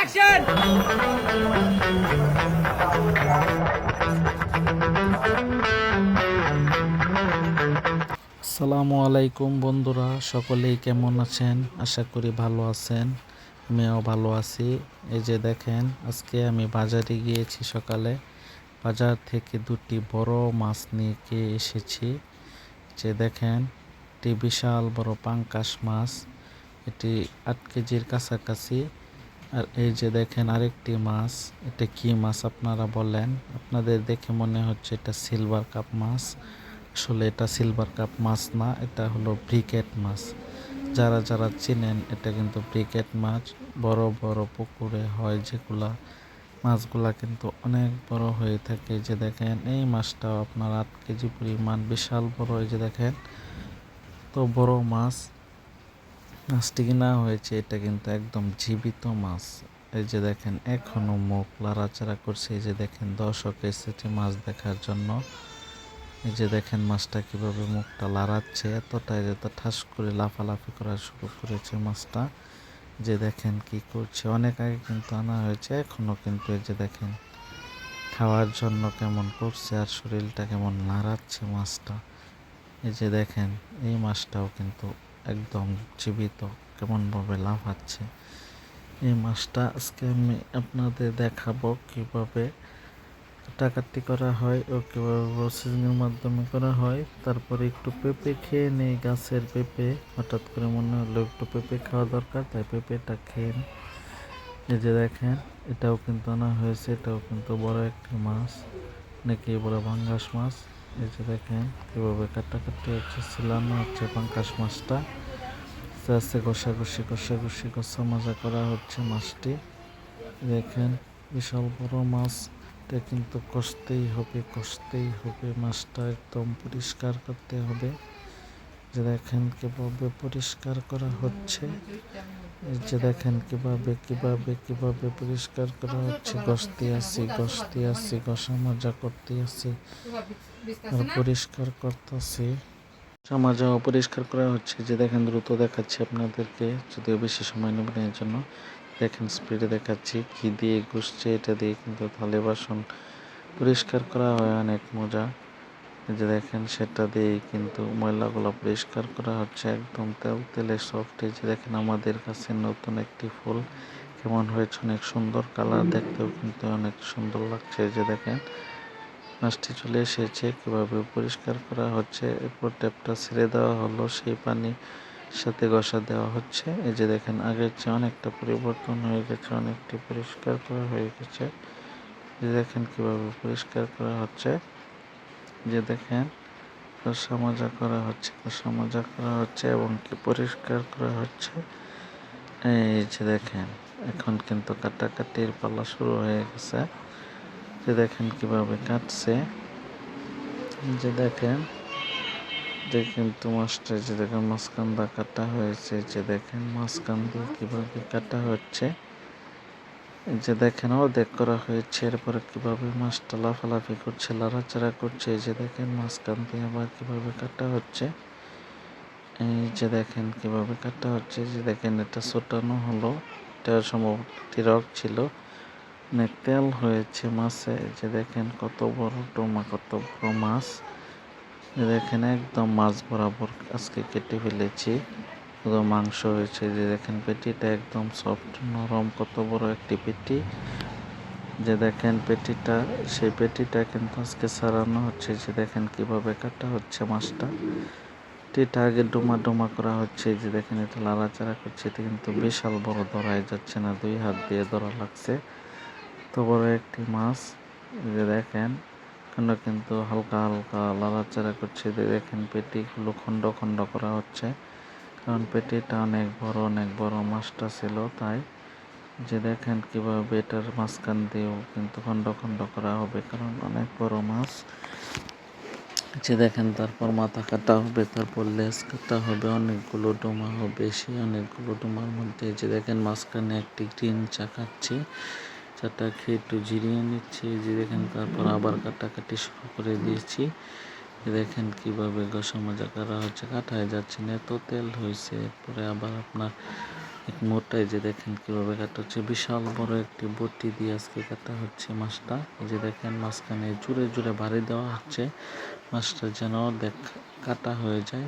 Action আসসালামু আলাইকুম বন্ধুরা, সকলেই কেমন আছেন? আশা করি ভালো আছেন, আমিও ভালো আছি। এই যে দেখেন, আজকে আমি বাজারে গিয়েছি সকালে। বাজার থেকে দুটি বড় মাছ নিয়ে এসেছি? যে দেখেন এটি বিশাল বড় পাঙ্কাশ মাছ, এটি আট কেজির কাছাকাছি। আর এই যে দেখেন আরেকটি মাছ, এটা কি মাছ আপনারা বলেন? আপনাদের দেখে মনে হচ্ছে এটা সিলভার কাপ মাছ। আসলে এটা সিলভার কাপ মাছ না, এটা হলো ব্রিকেট মাছ। যারা যারা চিনেন, এটা কিন্তু ব্রিকেট মাছ। বড় বড় পুকুরে হয় যেগুলা, মাছগুলা কিন্তু অনেক বড় হয়ে থাকে। যে দেখেন, এই মাছটাও আপনার আট কেজি পরিমাণ, বিশাল বড়। এই যে দেখেন, তো বড় মাছ। মাছটি কিনা হয়েছে, এটা কিন্তু একদম জীবিত মাছ। এই যে দেখেন, এখনও মুখ লাড়াচাড়া করছে। এই যে দেখেন, দর্শক এসেছে মাছ দেখার জন্য। এই যে দেখেন, মাছটা কীভাবে মুখটা লাড়াচ্ছে এতটাই যত ঠাস করে লাফালাফি করা শুরু করেছে মাছটা। যে দেখেন কি করছে, অনেক আগে কিন্তু আনা হয়েছে এখনও কিন্তু এই যে দেখেন, খাওয়ার জন্য কেমন করছে আর শরীরটা কেমন নাড়াচ্ছে মাছটা। এই যে দেখেন, এই মাছটাও কিন্তু একদম জীবিত, কেমনভাবে লাভ লাফাচ্ছে এই মাছটা আজকে আমি আপনাদের দেখাবো কীভাবে কাটাকাটি করা হয় ও কীভাবে প্রসেসিংয়ের মাধ্যমে করা হয়। তারপরে একটু পেঁপে খেয়ে নেই, গাছের পেঁপে। হঠাৎ করে মনে হলো একটু পেঁপে খাওয়া দরকার, তাই পেঁপেটা খেয়ে। এই যে দেখেন, এটাও কিন্তু আনা হয়েছে, এটাও কিন্তু বড় একটি মাছ, নাকি বড় পাঙ্গাস মাছ। এই যে দেখেন কীভাবে কাটাকাটি হচ্ছে সিলানো হচ্ছে পাঙ্কাশ মাছটা। আস্তে আস্তে ঘষাঘষি ঘষাঘষি ঘষা মজা করা হচ্ছে মাছটি। দেখেন, বিশাল বড় মাছটা কিন্তু কষতেই হবে কষতেই হবে। মাছটা একদম পরিষ্কার করতে হবে। যে দেখেন কীভাবে পরিষ্কার করা হচ্ছে। যে দেখেন কীভাবে কীভাবে কীভাবে পরিষ্কার করা হচ্ছে। গসতে আসি গসতে আসি ঘষা মজা করতে আসি আর পরিষ্কার করতেছি। মাজা পরিষ্কার করা হচ্ছে। যে দেখেন দ্রুত দেখাচ্ছি আপনাদেরকে। যদিও বেশি সময় নেবেন এর জন্য। দেখেন স্পিডে দেখাচ্ছি কি দিয়ে ঘুষছে, এটা দিয়ে কিন্তু থালে বাসন পরিষ্কার করা হয়, অনেক মজা। যে দেখেন, সেটা দিয়েই কিন্তু ময়লাগুলো পরিষ্কার করা হচ্ছে। একদম তেল, তেলে সফট যে দেখেন, আমাদের কাছে নতুন একটি ফুল কেমন হয়েছে, অনেক সুন্দর কালার দেখতেও কিন্তু অনেক সুন্দর লাগছে। যে দেখেন মাছটি চলে এসেছে, কীভাবে পরিষ্কার করা হচ্ছে। এরপর ট্যাপটা ছেড়ে দেওয়া হলো, সেই পানি সাথে ঘষা দেওয়া হচ্ছে। এই যে দেখেন, আগের চেয়ে অনেকটা পরিবর্তন হয়ে গেছে, অনেকটি পরিষ্কার করা হয়ে গেছে। যে দেখেন, কীভাবে পরিষ্কার করা হচ্ছে। যে দেখেন কষা মজা করা হচ্ছে কষা মজা করা হচ্ছে এবং কি পরিষ্কার করা হচ্ছে। এই যে দেখেন, এখন কিন্তু কাটাকাটির পালা শুরু হয়ে গেছে। যে দেখেন কীভাবে কাটছে। যে দেখেন, যে কিন্তু মাছটা, যে দেখেন মাঝখানটা কাটা হয়েছে। যে দেখেন মাঝখান দিয়ে কীভাবে কাটা হচ্ছে। যে দেখেন, অর্ধেক করা হয়েছে। এরপরে কীভাবে মাছটা লাফালাফি করছে, লড়াচাড়া করছে, এই যে দেখেন মাঝখান দিয়ে আবার কীভাবে কাটা হচ্ছে। এই যে দেখেন কীভাবে কাটা হচ্ছে যে দেখেন এটা ছোটানো হলো। এটা সম্ভবত তিরক ছিল। তেল হয়েছে মাছে। যে দেখেন কত বড় টোমা কত বড় মাছ। দেখেন একদম মাছ বরাবর আজকে কেটে ফেলেছি। মাংস হয়েছে যে দেখেন পেটিটা একদম সফট নরম, কত বড় একটি পেটি। যে দেখেন পেটিটা, সেই পেটিটা কিন্তু আজকে সারানো হচ্ছে যে দেখেন কীভাবে কাটা হচ্ছে মাছটা। পেটিটা আগে ডোমা ডোমা করা হচ্ছে, যে দেখেন এটা লাড়াচাড়া করছে, এটা কিন্তু বিশাল বড় ধরাই যাচ্ছে না, দুই হাত দিয়ে ধরা লাগছে। তো বড় একটি মাছ, যে দেখেন এখনও কিন্তু হালকা হালকা লাড়াচাড়া করছে, যে দেখেন পেটিগুলো খণ্ড খণ্ড করা হচ্ছে। কারণ পেটিটা অনেক বড় অনেক বড় মাছটা ছিল, তাই যে দেখেন কীভাবে বেটার মাঝখান দিয়েও কিন্তু খণ্ড খণ্ড করা হবে, কারণ অনেক বড় মাছ। যে দেখেন তারপর মাথা কাটা হবে, তারপর লেজ কাটা হবে, অনেকগুলো ডোমা হবে, সেই অনেকগুলো ডোমার মধ্যে যে দেখেন মাঝখানে একটি গ্রিন চা খাচ্ছে, চাটা খেয়ে একটু জিরিয়ে নিচ্ছে, যে দেখেন তারপর আবার কাটাকাটি শুরু করে দিয়েছি। দেখেন কীভাবে ঘষা মজা করা হচ্ছে কাটায় যাচ্ছে না এত তেল হয়েছে এরপরে আবার আপনার মোটাই যে দেখেন কীভাবে কাটা হচ্ছে বিশাল বড় একটি বটি দিয়ে আজকে কাটা হচ্ছে মাছটা। যে দেখেন মাঝখানে জুড়ে জুড়ে বাড়ি দেওয়া হচ্ছে, মাছটা যেন দেখ কাটা হয়ে যায়।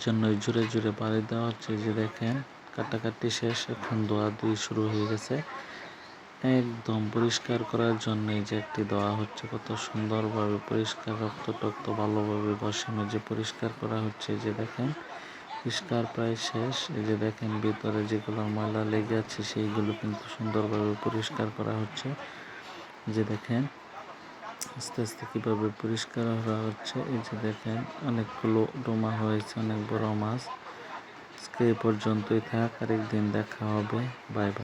জন্য জুড়ে জুড়ে বাড়ি দেওয়া হচ্ছে যে দেখেন কাটাকাটি শেষ, এখন দোয়া দুই শুরু হয়ে গেছে। একদম পরিষ্কার করার জন্য এই যে একটি দেওয়া হচ্ছে, কত সুন্দরভাবে পরিষ্কার রক্ত টক্ত ভালোভাবে বসে মেজে পরিষ্কার করা হচ্ছে যে দেখেন, পরিষ্কার প্রায় শেষ, এই যে দেখেন ভিতরে যেগুলো ময়লা লেগে আছে, সেইগুলো কিন্তু সুন্দরভাবে পরিষ্কার করা হচ্ছে। যে দেখেন, আস্তে আস্তে কীভাবে পরিষ্কার করা হচ্ছে, এই যে দেখেন, অনেকগুলো ডোমা হয়েছে, অনেক বড় মাছ। আজকে এই পর্যন্তই থাক, আরেকদিন দেখা হবে। Bye bye.